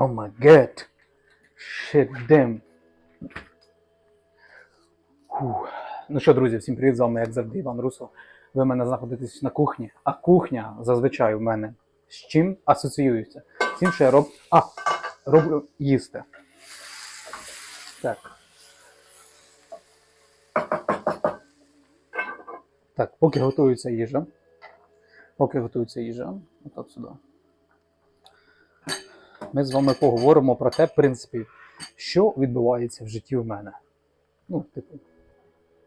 Oh my god. Shit, damn. Фух. Ну що, друзі, всім привіт, з вами, як завжди, Іван Русов. Ви в мене знаходитесь на кухні, а кухня зазвичай у мене з чим асоціюється? З тим, що я роб... а, роблю їсти. Так. Так, поки готується їжа. Поки готується їжа, отак сюди. Ми з вами поговоримо про те, в принципі, що відбувається в житті у мене. Ну, типу,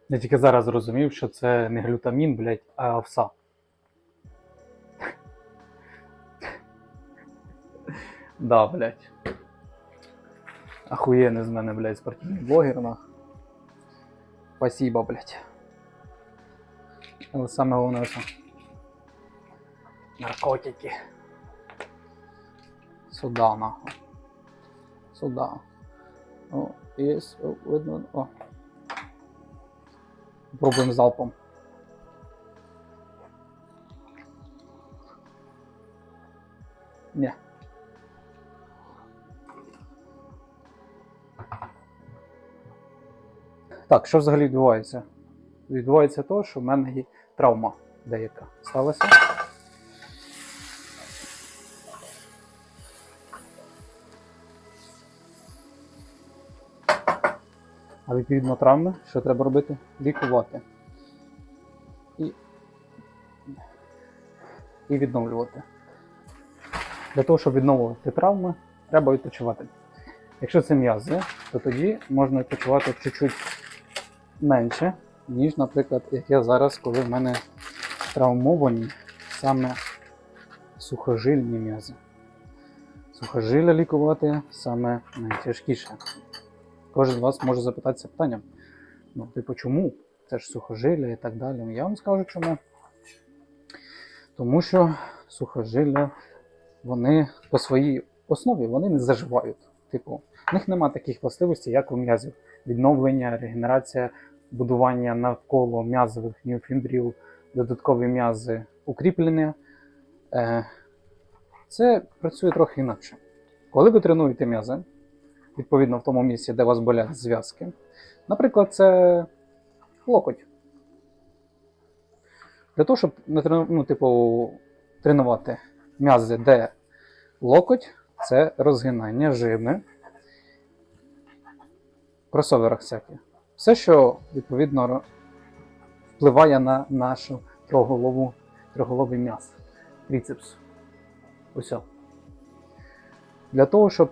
я тільки зараз зрозумів, що це не глютамін, блядь, а овса. Да, блядь. Охуєнний з мене, блядь, спортивний блогер, нах. Спасибо, блядь. Але саме головне, що наркотики. Сюда, нахуй. Сюда. О, о, видно, о. Пробуємо залпом. Ні. Так, що взагалі відбувається? Відбувається те, що в мене є травма деяка сталася. А відповідно травми, що треба робити? Лікувати. І, і відновлювати. Для того, щоб відновлювати травми, треба відпочивати. Якщо це м'язи, то тоді можна відпочивати чуть-чуть менше, ніж, наприклад, як я зараз, коли в мене травмовані саме сухожильні м'язи. Сухожилля лікувати саме найтяжкіше. Кожен з вас може запитатися питанням. Ну, типу, чому? Це ж сухожилля і так далі. Я вам скажу чому. Тому що сухожилля, вони по своїй основі вони не заживають. Типу, в них немає таких властивостей, як у м'язів. Відновлення, регенерація, будування навколо м'язових міофімбрів, додаткові м'язи, укріплення. Е, Це працює трохи інакше. Коли ви тренуєте м'язи, відповідно в тому місці, де у вас болять зв'язки. Наприклад, це локоть. Для того, щоб ну, типу, тренувати м'язи, де локоть, це розгинання жими, кросоверах всякі. Все, що відповідно впливає на нашу троголову, троголовий м'яз, тріцепс. Усе. Для того, щоб.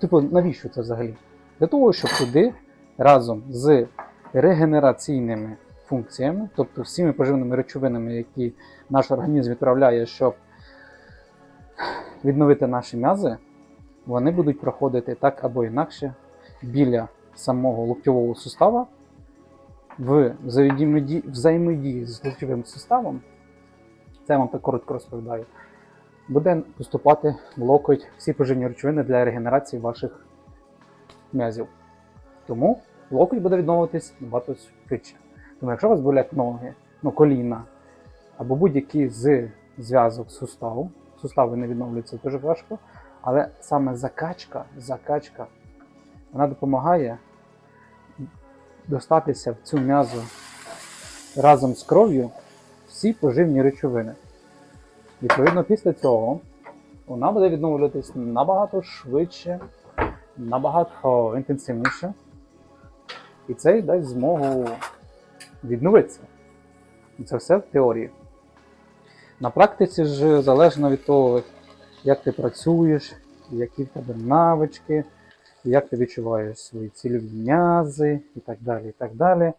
Типу, навіщо це взагалі? Для того, щоб туди разом з регенераційними функціями, тобто всіми поживними речовинами, які наш організм відправляє, щоб відновити наші м'язи, вони будуть проходити так або інакше біля самого локтьового сустава в взаємодії, взаємодії з локтьовим суставом. Це я вам так коротко розповідаю буде поступати в локоть всі поживні речовини для регенерації ваших м'язів. Тому локоть буде відновитись набагато швидше. Тому якщо у вас болять ноги, ну, коліна або будь-які з зв'язок суставу, сустави не відновлюються дуже важко, але саме закачка, закачка, вона допомагає достатися в цю м'язу разом з кров'ю всі поживні речовини. Відповідно, після цього вона буде відновлюватись набагато швидше, набагато інтенсивніше. І це дасть змогу відновитися. Це все в теорії. На практиці ж залежно від того, як ти працюєш, які в тебе навички, як ти відчуваєш свої цільові м'язи і так далі. і так далі.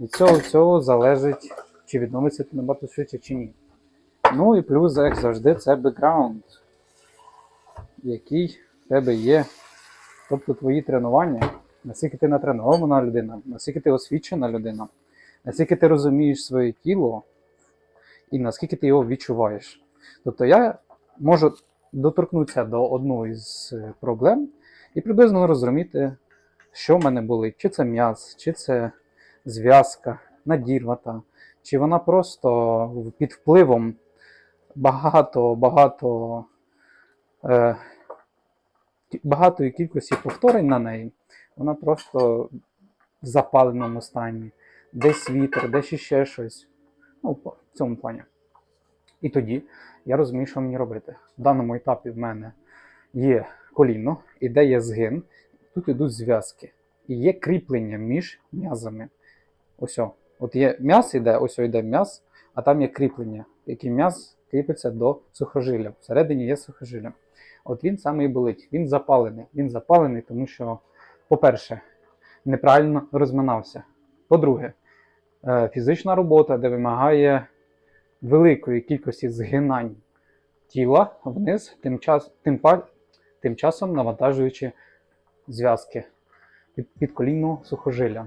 Від цього всього залежить, чи відновиться ти набагато швидше, чи ні. Ну і плюс, як завжди, це бекграунд, який в тебе є. Тобто твої тренування, наскільки ти натренована людина, наскільки ти освічена людина, наскільки ти розумієш своє тіло і наскільки ти його відчуваєш. Тобто я можу доторкнутися до одної з е, проблем і приблизно розуміти, що в мене болить. Чи це м'яз, чи це зв'язка, надірвата, чи вона просто під впливом багато багато е, багатої кількості повторень на неї, вона просто в запаленому стані, десь вітер, десь іще щось. Ну, в цьому плані. І тоді я розумію, що мені робити. В даному етапі в мене є коліно, і де є згин, тут ідуть зв'язки. І є кріплення між м'язами. Ось. От є м'яз іде, ось йде м'яз, а там є кріплення, який м'яз кріпиться до сухожилля. Всередині є сухожилля. От він саме і болить. Він запалений. Він запалений, тому що, по-перше, неправильно розминався. По-друге, е, фізична робота, де вимагає великої кількості згинань тіла вниз, тим, час, тим, тим часом навантажуючи зв'язки під, під колінного сухожилля.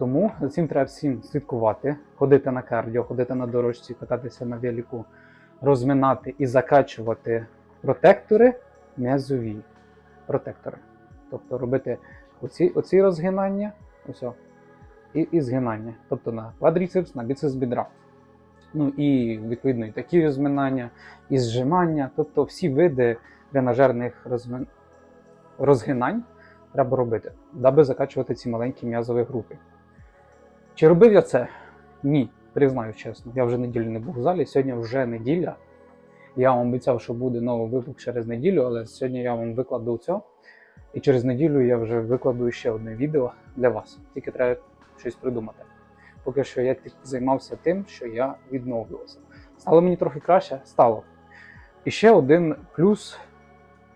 Тому за цим треба всім слідкувати, ходити на кардіо, ходити на дорожці, кататися на велику, розминати і закачувати протектори м'язові. Протектори. Тобто робити оці, оці розгинання, ось, і, і згинання. Тобто на квадріцепс, на біцепс бідра. Ну і відповідно і такі розминання, і зжимання. Тобто всі види тренажерних розмин... розгинань треба робити, даби закачувати ці маленькі м'язові групи. Чи робив я це? Ні, признаю чесно. Я вже неділю не був в залі, сьогодні вже неділя. Я вам обіцяв, що буде новий випуск через неділю, але сьогодні я вам викладу це. І через неділю я вже викладу ще одне відео для вас. Тільки треба щось придумати. Поки що я займався тим, що я відновлювався. Стало мені трохи краще? Стало. І ще один плюс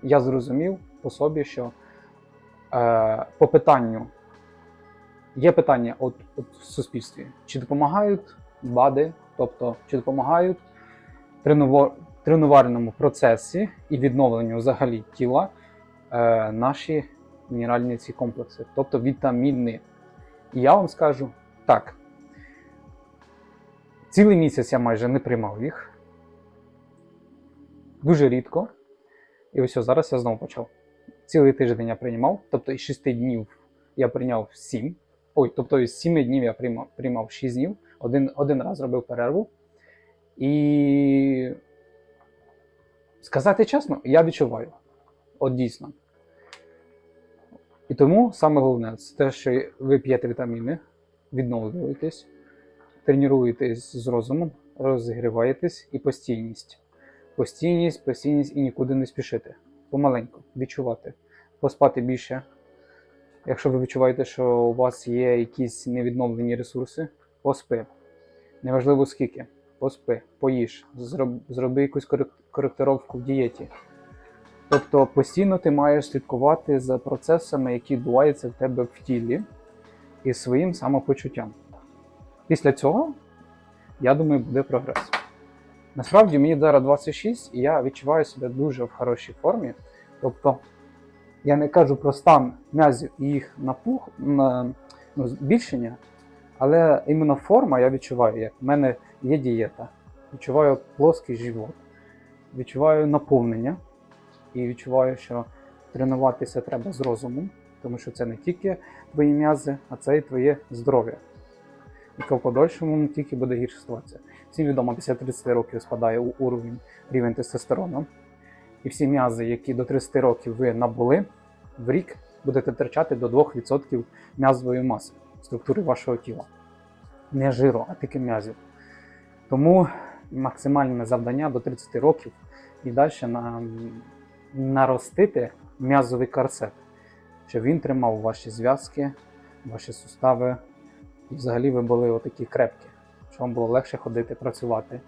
я зрозумів по собі, що е, по питанню є питання от, от в суспільстві: чи допомагають БАДи, тобто чи допомагають тренуво- тренувальному процесі і відновленню взагалі тіла е, наші мінеральні ці комплекси, тобто вітаміни. І я вам скажу так. Цілий місяць я майже не приймав їх. Дуже рідко. І ось зараз я знову почав. Цілий тиждень я приймав, тобто із 6 днів я прийняв 7. Ой, тобто із 7 днів я приймав, приймав 6 днів. Один, один раз робив перерву. І сказати чесно, я відчуваю. От дійсно. І тому саме головне це те, що ви п'єте вітаміни, відновлюєтесь, тренуєтесь з розумом, розігріваєтесь і постійність. Постійність, постійність і нікуди не спішити. Помаленьку відчувати, поспати більше. Якщо ви відчуваєте, що у вас є якісь невідновлені ресурси, поспи. Неважливо скільки, поспи, поїж, зроб, зроби якусь коректировку в дієті. Тобто постійно ти маєш слідкувати за процесами, які відбуваються в тебе в тілі, і своїм самопочуттям. Після цього, я думаю, буде прогрес. Насправді мені зараз 26, і я відчуваю себе дуже в хорошій формі. Тобто, я не кажу про стан м'язів і їх напух, на, ну, збільшення, але іменно форма я відчуваю, як в мене є дієта, відчуваю плоский живот, відчуваю наповнення і відчуваю, що тренуватися треба з розумом, тому що це не тільки твої м'язи, а це і твоє здоров'я. І в подальшому тільки буде гірша ситуація. Всім відомо, після 30 років спадає уровень рівень тестостерону. І всі м'язи, які до 30 років ви набули, в рік будете втрачати до 2% м'язової маси структури вашого тіла. Не жиру, а тільки м'язів. Тому максимальне завдання до 30 років і далі на, наростити м'язовий корсет, щоб він тримав ваші зв'язки, ваші сустави, і взагалі ви були отакі крепкі, щоб вам було легше ходити, працювати,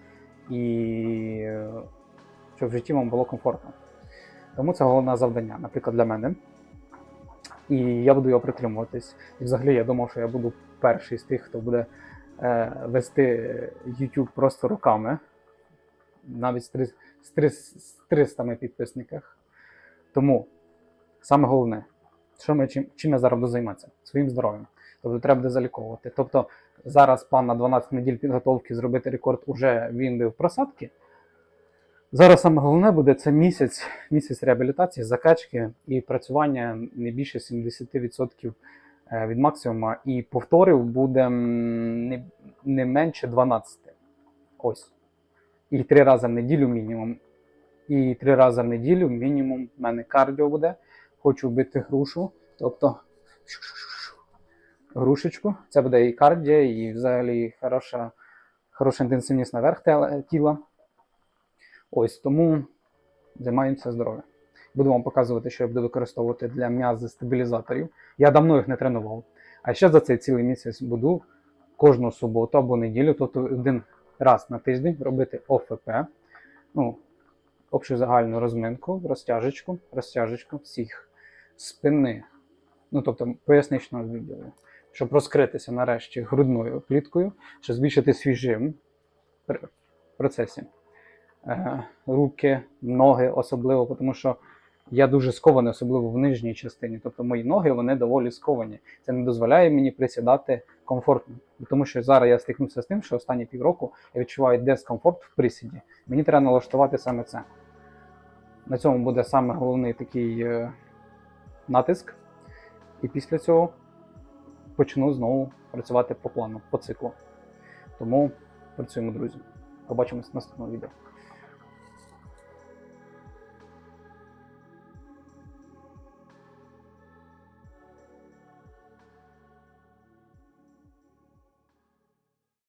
і щоб в житті вам було комфортно. Тому це головне завдання, наприклад, для мене. І я буду його притримуватись. І взагалі я думав, що я буду перший з тих, хто буде е, вести YouTube просто руками, навіть з, три- з, три- з 300 підписниках. Тому саме головне, що ми чим, чим я зараз буду займатися? Своїм здоров'ям. Тобто треба буде заліковувати. Тобто зараз план на 12 неділь підготовки зробити рекорд уже він був просадки. Зараз саме головне буде це місяць, місяць реабілітації, закачки і працювання не більше 70% е, від максимума. І повторів буде не, не менше 12. Ось. І три рази в неділю мінімум. І три рази в неділю мінімум в мене кардіо буде. Хочу вбити грушу. Тобто грушечку. Це буде і кардіо, і взагалі хороша, хороша інтенсивність наверх тіла. Ось тому займаємося здоров'ям. Буду вам показувати, що я буду використовувати для м'язи стабілізаторів. Я давно їх не тренував. А ще за цей цілий місяць буду кожну суботу або неділю, тобто один раз на тиждень робити ОФП, ну, общу загальну розминку, розтяжечку, розтяжечку всіх спини, ну тобто поясничного відділу, щоб розкритися нарешті грудною кліткою, щоб збільшити свій жим в процесі. Руки, ноги особливо, тому що я дуже скований, особливо в нижній частині. Тобто мої ноги вони доволі сковані. Це не дозволяє мені присідати комфортно. Тому що зараз я стикнувся з тим, що останні півроку я відчуваю дискомфорт в присіді. Мені треба налаштувати саме це. На цьому буде саме головний такий е, натиск. І після цього почну знову працювати по плану, по циклу. Тому працюємо, друзі. Побачимось в наступному відео.